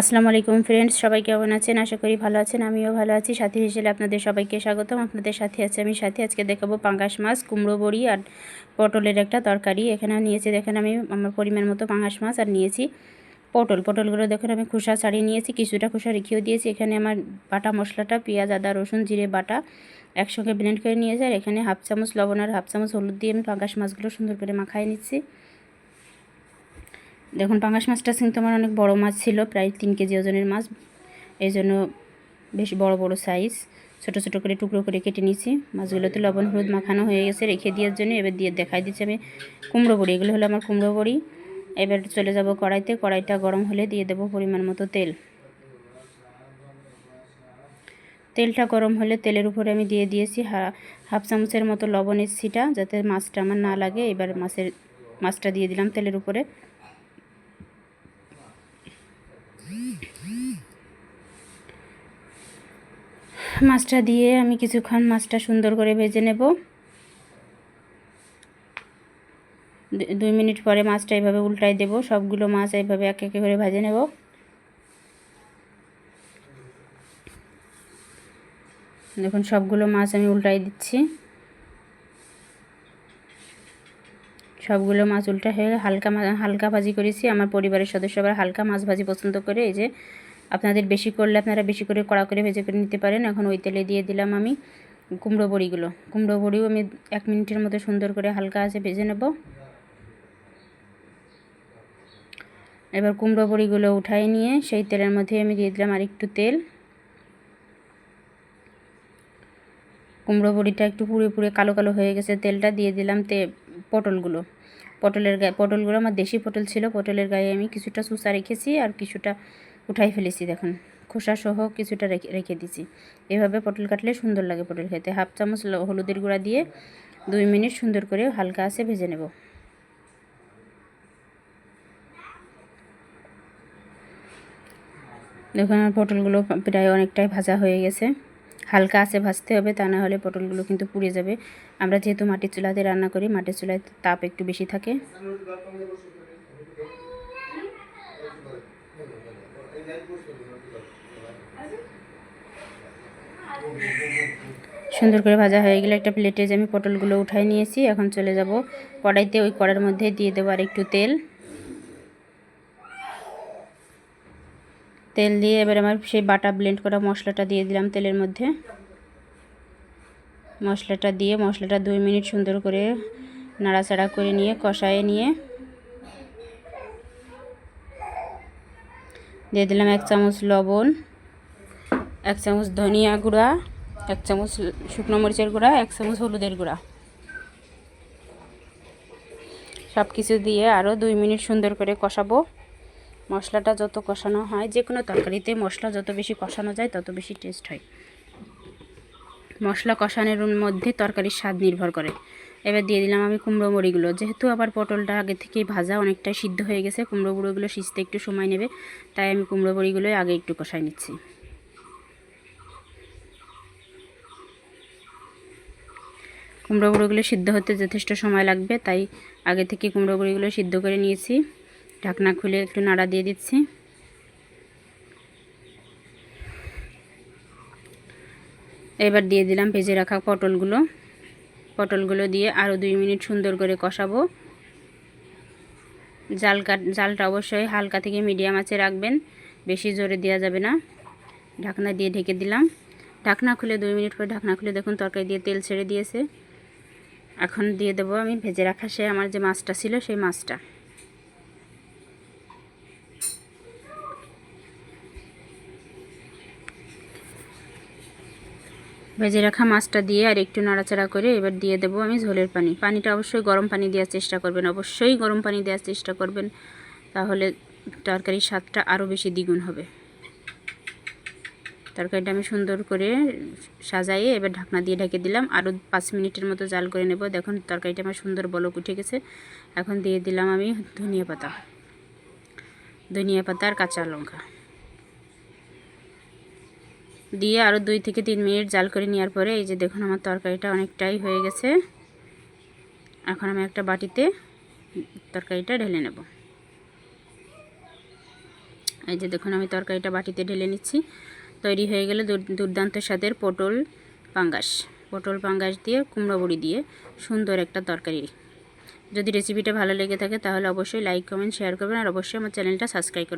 আসসালামু আলাইকুম ফ্রেন্ডস সবাই কেমন আছেন? আশা করি ভালো আছেন, আমিও ভালো আছি। সাথী হিসেবে আপনাদের সবাইকে স্বাগতম। আপনাদের সাথে আছে আমি সাথে। আজকে দেখাবো পাঙ্গাস মাছ, কুমড়ো বড়ি আর পটলের একটা তরকারি। এখানে নিয়েছি, দেখেন আমি আমার পরিমাণ মতো পাঙ্গাস মাছ আর নিয়েছি পটল। পটলগুলো দেখেন আমি খোসা ছাড়িয়ে নিয়েছি, কিছুটা খোসা রেখেও দিয়েছি। এখানে আমার বাটা মশলাটা, পেঁয়াজ, আদা, রসুন, জিরে, বাটা একসঙ্গে ব্লেন্ড করে নিয়েছি। আর এখানে হাফ চামচ লবণ আর হাফ চামচ হলুদ দিয়ে আমি পাঙ্গাস মাছগুলো সুন্দর করে মাখায় নিচ্ছি। দেখুন পাঙাশ মাছটা কিন্তু আমার অনেক বড় মাছ ছিল, প্রায় তিন কেজি ওজনের মাছ। এই জন্য বেশ বড় বড় সাইজ ছোট ছোট করে টুকরো করে কেটে নিয়েছি। মাছগুলোতে লবণ, হলুদ মাখানো হয়ে গেছে, রেখে দেওয়ার জন্য এবার দিয়ে দেখাই দিচ্ছি আমি কুমড়ো বড়ি। এগুলো হলো আমার কুমড়ো বড়ি। এবার চলে যাব কড়াইতে। কড়াইটা গরম হলে দিয়ে দেবো পরিমাণ মতো তেল। তেলটা গরম হলে তেলের উপরে আমি দিয়ে দিয়েছি হাফ চামচের মতো লবণের ছিটা, যাতে মাছটা আমার না লাগে। এবার মাছের, মাছটা দিয়ে দিলাম তেলের উপরে। মাছটা দিয়ে আমি কিছুক্ষণ মাছটা সুন্দর করে ভেজে নেব। দুই মিনিট পরে মাছটা এইভাবে উল্টাই দেব। সবগুলো মাছ এইভাবে এক একে করে ভেজে নেব। দেখুন, সবগুলো মাছ আমি উল্টাই দিচ্ছি। সবগুলো মাছ উল্টা হয়ে হালকা হালকা ভাজি করেছি। আমার পরিবারের সদস্য আবার হালকা মাছ ভাজি পছন্দ করে। এই যে আপনাদের বেশি করলে আপনারা বেশি করে কড়া করে ভেজে করে নিতে পারেন। এখন ওই তেলে দিয়ে দিলাম আমি কুমড়ো বড়িগুলো। কুমড়ো বড়িও আমি এক মিনিটের মতো সুন্দর করে হালকা আছে ভেজে নেব। এবার কুমড়ো বড়িগুলো উঠাই নিয়ে সেই তেলের মধ্যে আমি দিয়ে দিলাম আর একটু তেল। কুমড়ো বড়িটা একটু পুড়ে পুড়ে কালো কালো হয়ে গেছে তেলটা। দিয়ে দিলাম তে পটলগুলো। পটলের গায়ে, পটলগুলো আমার দেশি পটল ছিল, পটলের গায়ে আমি কিছুটা সুসা রেখেছি আর কিছুটা উঠাই ফেলেছি দেখুন। খোসা সহ কিছুটা রেখে রেখে দিছি এভাবে পটল কাটলে সুন্দর লাগে পটল খেতে। হাফ চামচ হলুদের গুঁড়া দিয়ে দুই মিনিট সুন্দর করে হালকা আছে ভেজে নেব। দেখুন আমার পটলগুলো প্রায় অনেকটাই ভাজা হয়ে গেছে। হালকা আছে ভাজতে হবে, তা না হলে পটলগুলো কিন্তু পুড়ে যাবে। আমরা যেহেতু মাটির চুলাতে রান্না করি, মাটির চুলায় তাপ একটু বেশি থাকে। সুন্দর করে ভাজা হয়ে গেলে একটা প্লেটে যে আমি পটলগুলো উঠাই নিয়েছি, এখন চলে যাব কড়াইতে, ওই কড়ার মধ্যে দিয়ে দেবো আর একটু তেল। তেল দিয়ে এবার আমার সেই বাটা ব্লেন্ড করা মশলাটা দিয়ে দিলাম তেলের মধ্যে। মশলাটা দিয়ে মশলাটা দুই মিনিট সুন্দর করে নাড়াচাড়া করে নিয়ে, কষায়ে নিয়ে দিয়ে দিলাম এক চামচ লবণ, এক চামচ ধনিয়া গুঁড়া, এক চামচ শুকনো মরিচের গুঁড়া, এক চামচ হলুদের গুঁড়া। সব কিছু দিয়ে আরও দুই মিনিট সুন্দর করে কষাবো। মশলাটা যত কষানো হয়, যে কোনো তরকারিতে মশলা যত বেশি কষানো যায়, তত বেশি টেস্ট হয়। মশলা কষানোর মধ্যে তরকারির স্বাদ নির্ভর করে। এবার দিয়ে দিলাম আমি কুমড়ো মুড়িগুলো। যেহেতু আবার পটলটা আগে থেকেই ভাজা, অনেকটাই সিদ্ধ হয়ে গেছে, কুমড়ো বড়িগুলো সিজতে একটু সময় নেবে, তাই আমি কুমড়ো বড়িগুলোই আগে একটু কষাই নিচ্ছি। কুমড়ো বড়িগুলো সিদ্ধ হতে যথেষ্ট সময় লাগবে, তাই আগে থেকে কুমড়ো বড়িগুলো সিদ্ধ করে নিয়েছি। ঢাকনা খুলে একটু নাড়া দিয়ে দিচ্ছি। এবার দিয়ে দিলাম ভেজে রাখা পটলগুলো। পটলগুলো দিয়ে আরও দুই মিনিট সুন্দর করে কষাবো। জাল কাট জালটা অবশ্যই হালকা থেকে মিডিয়াম আছে রাখবেন, বেশি জোরে দেওয়া যাবে না। ঢাকনা দিয়ে ঢেকে দিলাম। ঢাকনা খুলে দুই মিনিট পরে ঢাকনা খুলে দেখুন তরকারি দিয়ে তেল ছেড়ে দিয়েছে। এখন দিয়ে দেবো আমি ভেজে রাখা সে আমার যে মাছটা ছিল সেই মাছটা। ভেজে রাখা মাছটা দিয়ে আর একটু নাড়াচাড়া করে এবার দিয়ে দেবো আমি ঝোলের পানি। পানিটা অবশ্যই গরম পানি দেওয়ার চেষ্টা করবেন, অবশ্যই গরম পানি দেওয়ার চেষ্টা করবেন। তাহলে তরকারির স্বাদটা আরও বেশি দ্বিগুণ হবে। তরকারিটা আমি সুন্দর করে সাজাইয়ে এবার ঢাকনা দিয়ে ঢেকে দিলাম। আরও পাঁচ মিনিটের মতো জাল করে নেব। দেখুন, তরকারিটা আমার সুন্দর বলক উঠে গেছে। এখন দিয়ে দিলাম আমি ধনিয়া পাতা। ধনিয়া পাতা আর কাঁচা লঙ্কা। দিয়ে আরও দুই থেকে তিন মিনিট জাল করে নেওয়ার পরে এই যে দেখুন আমার তরকারিটা অনেকটাই হয়ে গেছে। এখন আমি একটা বাটিতে তরকারিটা ঢেলে নেব। এই যে দেখুন আমি তরকারিটা বাটিতে ঢেলে নিচ্ছি। তৈরি হয়ে গেলে দুর- দুর্দান্ত স্বাদের পটল পাঙ্গাস। পটল পাঙ্গাস দিয়ে কুমড়ো বড়ি দিয়ে সুন্দর একটা তরকারি। যদি রেসিপিটা ভালো লেগে থাকে তাহলে অবশ্যই লাইক কমেন্ট শেয়ার করবেন আর অবশ্যই আমার চ্যানেলটা সাবস্ক্রাইব